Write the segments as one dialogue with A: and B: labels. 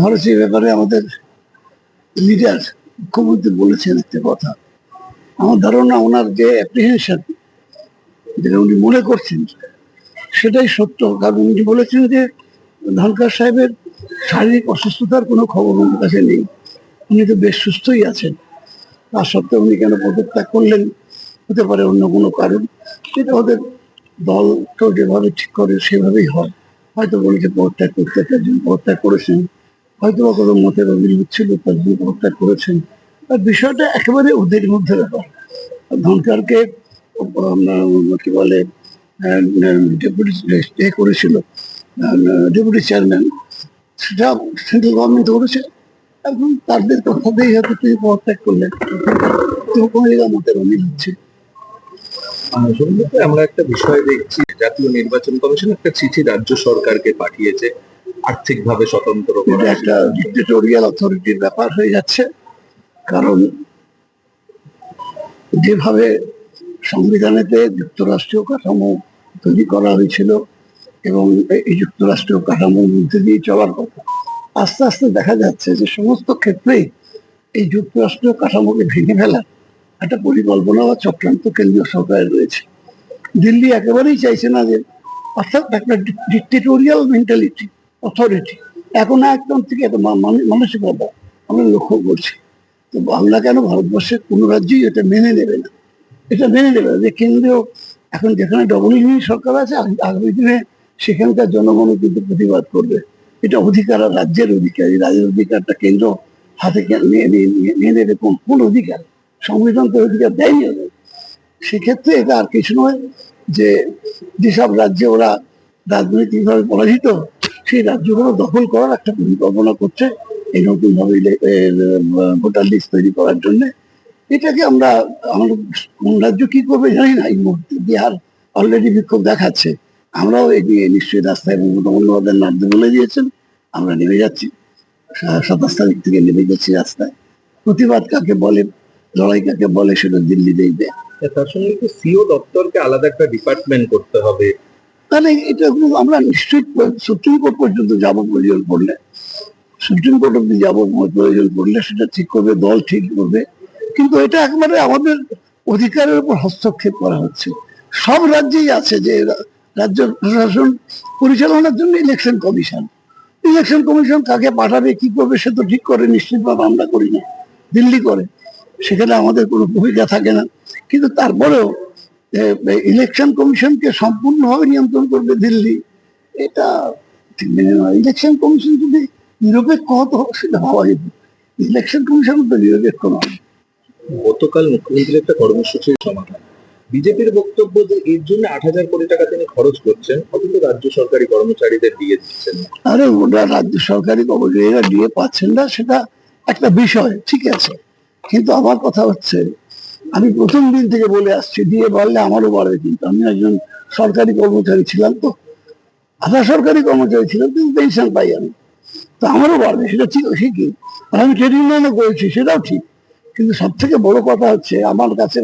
A: ভারতীয় ব্যাপারে আমাদের লিডার মুখ্যমন্ত্রী বলেছেন একটা কথা। আমার ধারণা ওনার যে অ্যাপ্রিহেনশন যেটা উনি মনে করছেন, সেটাই সত্য। কারণ উনি বলেছেন যে ধনকার সাহেবের শারীরিক অসুস্থতার কোনো খবর ওনার কাছে নেই। উনি তো বেশ সুস্থই আছেন। তার সত্ত্বেও উনি কেন পদত্যাগ করলেন, হতে পারে অন্য কোনো কারণ। সেটা ওদের দল তো যেভাবে ঠিক করে সেভাবেই হয়। হয়তো বলেছে পদত্যাগ করতে পদত্যাগ করেছেন হয়তো বা কোনো মতের অভিযোগ ছিল তার করেছেন। আর বিষয়টা একেবারে ওদের মধ্যে ব্যাপার। ধনকারকে কি বলে ডেপুটি করেছিল ডেপুটি চেয়ারম্যান। সেটা সেন্ট্রাল গভর্নমেন্ট করেছে। এখন তাদের কথাতেই হয়তো তিনি পদত্যাগ করলেন। মতের অমিল হচ্ছে।
B: আমরা একটা বিষয় দেখছি। জাতীয় নির্বাচন কমিশন একটা চিঠি রাজ্য সরকারকে পাঠিয়েছে। আর্থিকভাবে স্বতন্ত্র
A: এটা একটা ডিক্টেটোরিয়াল অথরিটির ব্যাপার হয়ে যাচ্ছে। কারণ যেভাবে সংবিধানেতে যুক্তরাষ্ট্রীয় কাঠামো তৈরি করা হয়েছিল এবং এই যুক্তরাষ্ট্রীয় কাঠামোর মধ্যে দিয়ে চলার কথা আস্তে আস্তে দেখা যাচ্ছে যে সমস্ত ক্ষেত্রেই এই যুক্তরাষ্ট্রীয় কাঠামোকে ভেঙে ফেলার একটা পরিকল্পনা বা চক্রান্ত কেন্দ্রীয় সরকারের রয়েছে। দিল্লি একেবারেই চাইছে না যে অর্থাৎ একটা ডিক্টেটোরিয়াল মেন্টালিটি অথরিটি এখন একদম থেকে মানে- মানসিকতা আমরা লক্ষ্য করছি। তো বাংলা কেন ভারতবর্ষের কোনো রাজ্যই এটা মেনে নেবে না? এটা মেনে নেবে না। যে কেন্দ্রীয় এখন যেখানে ডবল ইঞ্জিন সরকার আছে আগামী দিনে সেখানকার জনগণ কিন্তু প্রতিবাদ করবে। এটা অধিকার আর রাজ্যের অধিকার। এই রাজ্যের অধিকারটা কেন্দ্র হাতে নিয়ে- নিয়ে নেবে কোন কোন অধিকার? সংবিধান তো অধিকার দেয়নি ওদের। সেক্ষেত্রে এটা আর কিছু নয় যে যেসব রাজ্যে ওরা রাজনৈতিকভাবে পরাজিত সেই রাজ্যগুলো দখল করার একটা পরিকল্পনা করছে এই নতুন ভাবে ভোটার লিস্ট তৈরি করার জন্য। এটাকে আমরা আমরা কোন রাজ্য কি করবে জানি না, এই মুহূর্তে বিহার অলরেডি বিক্ষোভ দেখাচ্ছে। আমরাও এই নিয়ে নিশ্চয়ই রাস্তায় মমতা বন্দ্যোপাধ্যায় নামতে বলে দিয়েছেন, আমরা নেমে যাচ্ছি। সাতাশ তারিখ থেকে নেমে যাচ্ছি রাস্তায়। প্রতিবাদ কাকে বলে, লড়াই কাকে বলে সেটা দিল্লি দেখবে।
B: তার সঙ্গে সিও দপ্তরকে আলাদা একটা ডিপার্টমেন্ট করতে হবে।
A: তাহলে এটা আমরা নিশ্চয়ই সুপ্রিম কোর্ট পর্যন্ত যাব প্রয়োজন পড়লে। সুপ্রিম কোর্ট অব্দি যাব প্রয়োজন পড়লে সেটা ঠিক করবে, দল ঠিক করবে। কিন্তু এটা একবারে আমাদের অধিকারের উপর হস্তক্ষেপ করা হচ্ছে। সব রাজ্যেই আছে যে রাজ্য প্রশাসন পরিচালনার জন্য ইলেকশন কমিশন ইলেকশন কমিশন কাকে পাঠাবে, কি করবে, সে তো ঠিক করে, নিশ্চিতভাবে আমরা করি না। দিল্লি করে। সেখানে আমাদের কোনো ভূমিকা থাকে না। কিন্তু তারপরেও ইলেকশন কমিশনকে সম্পূর্ণভাবে নিয়ন্ত্রণ করবে দিল্লি এটা মেনে ইলেকশন কমিশন যদি নিরপেক্ষ হতো সেটা হওয়া যেত। ইলেকশন কমিশন তো নিরপেক্ষ নয়।
B: গতকাল মুখ্যমন্ত্রীর একটা কর্মসূচির সমাধান। বিজেপির বক্তব্য যে এর জন্য আট হাজার কোটি টাকা তিনি খরচ করছেন অথচ রাজ্য সরকারি কর্মচারীদের দিয়ে দিচ্ছেন।
A: আরে ওটা রাজ্য সরকারি কর্মচারীরা দিয়ে পাচ্ছেন না সেটা একটা বিষয় ঠিক আছে। কিন্তু আমার কথা হচ্ছে আমি প্রথম দিন থেকে বলে আসছি, দিয়ে বললে আমারও বাড়বে কিন্তু আমি একজন সরকারি কর্মচারী ছিলাম তো। আধা সরকারি কর্মচারী ছিলাম, কিন্তু পেনশন পাই আমি। তো আমারও বাড়বে, সেটা ঠিক ঠিকই আর আমি ট্রেড ইউনিয়নও করেছি, সেটাও ঠিক। কিন্তু সব থেকে বড় কথা হচ্ছে, আমার কাছে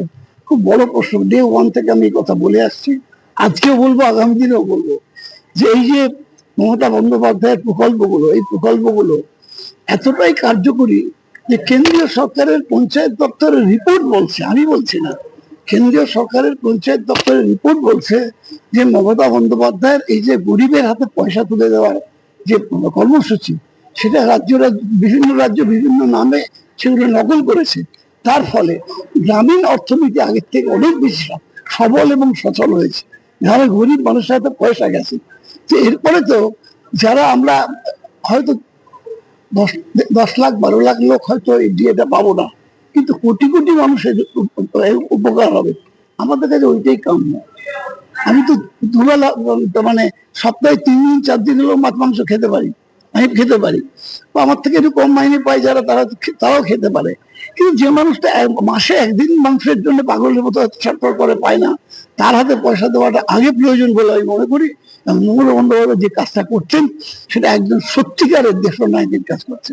A: খুব বড় প্রশ্ন, ডে ওয়ান থেকে আমি এই কথা বলে আসছি, আজকেও বলব, আগামী দিনেও বলব, যে এই যে মমতা বন্দ্যোপাধ্যায়ের প্রকল্পগুলো, এই প্রকল্পগুলো এতটাই কার্যকরী যে কেন্দ্রীয় সরকারের পঞ্চায়েত দপ্তরের রিপোর্ট বলছে, আমি বলছি না। কেন্দ্রীয় সরকারের পঞ্চায়েত দপ্তরের রিপোর্ট বলছে যে মমতা বন্দ্যোপাধ্যায়ের এই যে গরিবের হাতে পয়সা তুলে দেওয়ার যে কর্মসূচি, সেটা রাজ্যরা বিভিন্ন রাজ্য বিভিন্ন নামে সেগুলো নকল করেছে। তার ফলে গ্রামীণ অর্থনীতি আগের থেকে অনেক বেশি সবল এবং সচল হয়েছে। যারা গরিব মানুষের হাতে পয়সা গেছে, তো এরপরে তো যারা আমরা হয়তো দশ দশ লাখ, বারো লাখ লোক হয়তো এই ডিএটা পাবো না। কিন্তু কোটি কোটি মানুষের উপ- উপ- উপকার হবে। আমাদের কাছে ওইটাই কাম্য। আমি তো দুবেলা মানে সপ্তাহে তিন দিন, চার দিন হলেও মাছ, মাংস খেতে পারি। আমি খেতে পারি। বা আমার থেকে একটু কম মাইনে পাই যারা, তারা তারাও খেতে পারে। কিন্তু যে মানুষটা মাসে একদিন মাংসের জন্য পাগলের মতো ছটফট করে পায় না তার হাতে পয়সা দেওয়াটা আগে প্রয়োজন বলে আমি মনে করি। মঙ্গল বন্দ্যোপাধ্যায় যে কাজটা করছেন সেটা একজন সত্যিকারের দেশনায়কের কাজ করছে।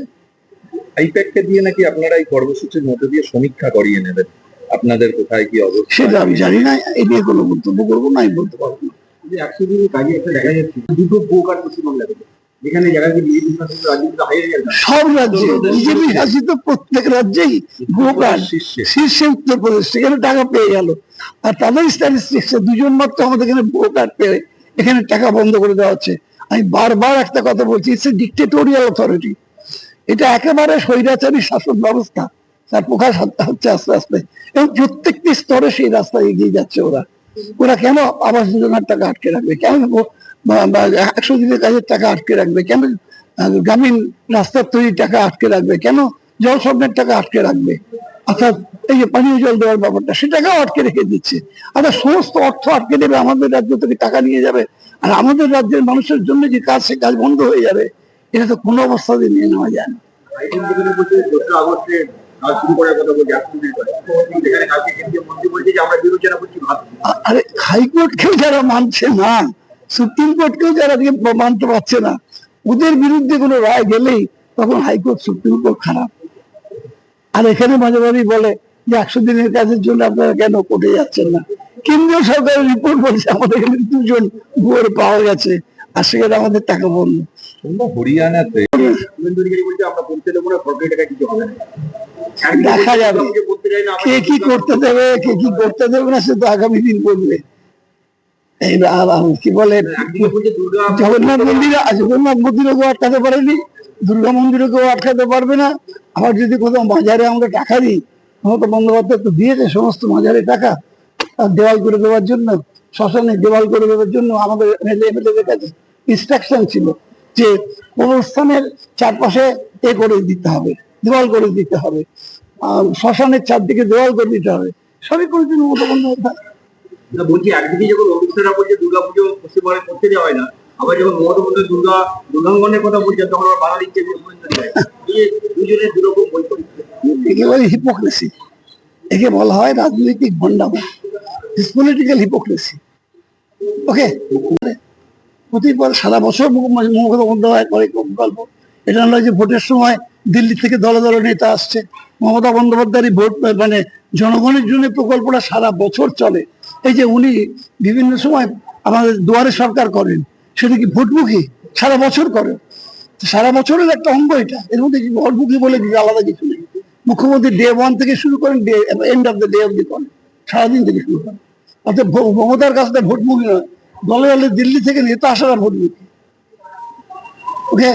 B: আইপ্যাককে দিয়ে নাকি আপনারা এই কর্মসূচির মধ্যে দিয়ে সমীক্ষা করিয়ে নেবেন? আপনাদের কোথায় কি অবস্থা?
A: সেটা আমি জানি না এ নিয়ে কোনো মন্তব্য করব না আমি বলতে পারব না।
B: যে একশো দিনের কাজে একটা দেখা যাচ্ছে দুটো পশ্চিমবাংলা থেকে যেখানে
A: সব রাজ্যে বিজেপি শাসিত প্রত্যেক রাজ্যেই
B: শীর্ষে।
A: উত্তরপ্রদেশ সেখানে টাকা পেয়ে গেল। আর তাদের স্ট্যাটিস্টিক্স দুজন মাত্র আমাদের এখানে ভোট কার্ড পেয়ে এখানে টাকা বন্ধ করে দেওয়া হচ্ছে। আমি বারবার একটা কথা বলছি ইটস ডিক্টেটোরিয়াল অথরিটি এটা একেবারে স্বৈরাচারী শাসন ব্যবস্থা। তার প্রকাশ হচ্ছে হচ্ছে আস্তে আস্তে। এবং প্রত্যেকটি স্তরে সেই রাস্তায় এগিয়ে যাচ্ছে ওরা। ওরা কেন আবাস যোজনার টাকা আটকে রাখবে? কেন বা- একশো দিনের কাজের টাকা আটকে রাখবে। কেন? গ্রামীণ রাস্তার তৈরির টাকা আটকে রাখবে। কেন? জল স্বপ্নের টাকা আটকে রাখবে। অর্থাৎ এই যে পানীয় জল দেওয়ার ব্যাপারটা সেটাকেও আটকে রেখে দিচ্ছে। অর্থাৎ সমস্ত অর্থ আটকে দেবে আমাদের রাজ্য থেকে টাকা নিয়ে যাবে। আর আমাদের রাজ্যের মানুষের জন্য যে কাজ সে কাজ বন্ধ হয়ে যাবে। এটা তো কোনো অবস্থাতে নিয়ে নেওয়া যায় না। আরে হাইকোর্টকেও যারা মানছে না সুপ্রিম কোর্টকেও যারা মানতে পারছে না ওদের বিরুদ্ধে কোনো রায় গেলেই তখন হাইকোর্ট সুপ্রিম কোর্ট খারাপ। আর এখানে মাঝে মাঝে বলে যে একশো দিনের কাজের জন্য আপনারা কেন কোর্টে যাচ্ছেন না? কেন্দ্রীয় সরকারের রিপোর্ট বলছে আমাদের এখানে দুজন ভুয়ো পাওয়া গেছে আর সেখানে আমাদের টাকা বন্ধ।
B: হরিয়ানাতে
A: দেখা যাবে। কে কি করতে দেবে কে কি করতে দেবে না সে তো আগামী দিন আর কি বলে? জগন্নাথ মন্দিরে জগন্নাথ মন্দিরে কেউ আটকাতে পারেনি, দুর্গা মন্দিরে কেউ আটকাতে পারবে না। আবার যদি কোথাও বাজারে আমরা টাকা দিই, মমতা বন্দ্যোপাধ্যায় তো দিয়েছে সমস্ত বাজারে টাকা দেওয়াল করে দেওয়ার জন্য, শ্মশানে দেওয়াল করে দেওয়ার জন্য আমাদের এমএলএদের কাছে ইনস্ট্রাকশন ছিল যে কবরস্থানের চারপাশে এ করে দিতে হবে, দেওয়াল করে দিতে হবে। শ্মশানের চারদিকে দেওয়াল করে দিতে হবে। সবই করেছেন মমতা বন্দ্যোপাধ্যায়।
B: বলছি একদিকে যখন শাহরা বলছে দুর্গা পুজো পশ্চিমবঙ্গে করতে দেওয়া হয় না, আবার যখন বন্দ্যোপাধ্যায় দুর্গা, দুর্গাঙ্গনের কথা বলছেন তখন আবার বাঙালি দিচ্ছে শুভেন্দু অধিকারী এই যে দুজনের দুরকম বৈপরীত্য
A: একে বলে হিপোক্রেসি একে বলা হয় রাজনৈতিক ভণ্ডামি। পলিটিক্যাল হিপোক্রেসি ওকে প্রতিবার সারা বছর মুখ- মমতা বন্দ্যোপাধ্যায় করে গল্প। এটা নয় যে ভোটের সময় দিল্লি থেকে দলে দলে নেতা আসছে। মমতা বন্দ্যোপাধ্যায়ের ভোট মানে জনগণের জন্য প্রকল্পটা সারা বছর চলে। এই যে উনি বিভিন্ন সময় আমাদের দুয়ারে সরকার করেন, সেটা কি ভোটমুখী? সারা বছর করেন তো সারা বছরের একটা অঙ্গ এটা। এর মধ্যে ভোটমুখী বলে কিছু আলাদা কিছু নেই। মুখ্যমন্ত্রী ডে ওয়ান থেকে শুরু করেন day end of the day অব্দি করেন। সারাদিন থেকে শুরু করেন। অর্থাৎ মমতার কাছটা ভোটমুখী নয়। দলে দলে দিল্লি থেকে নেতা আসারা ভোটমুখী। ওকে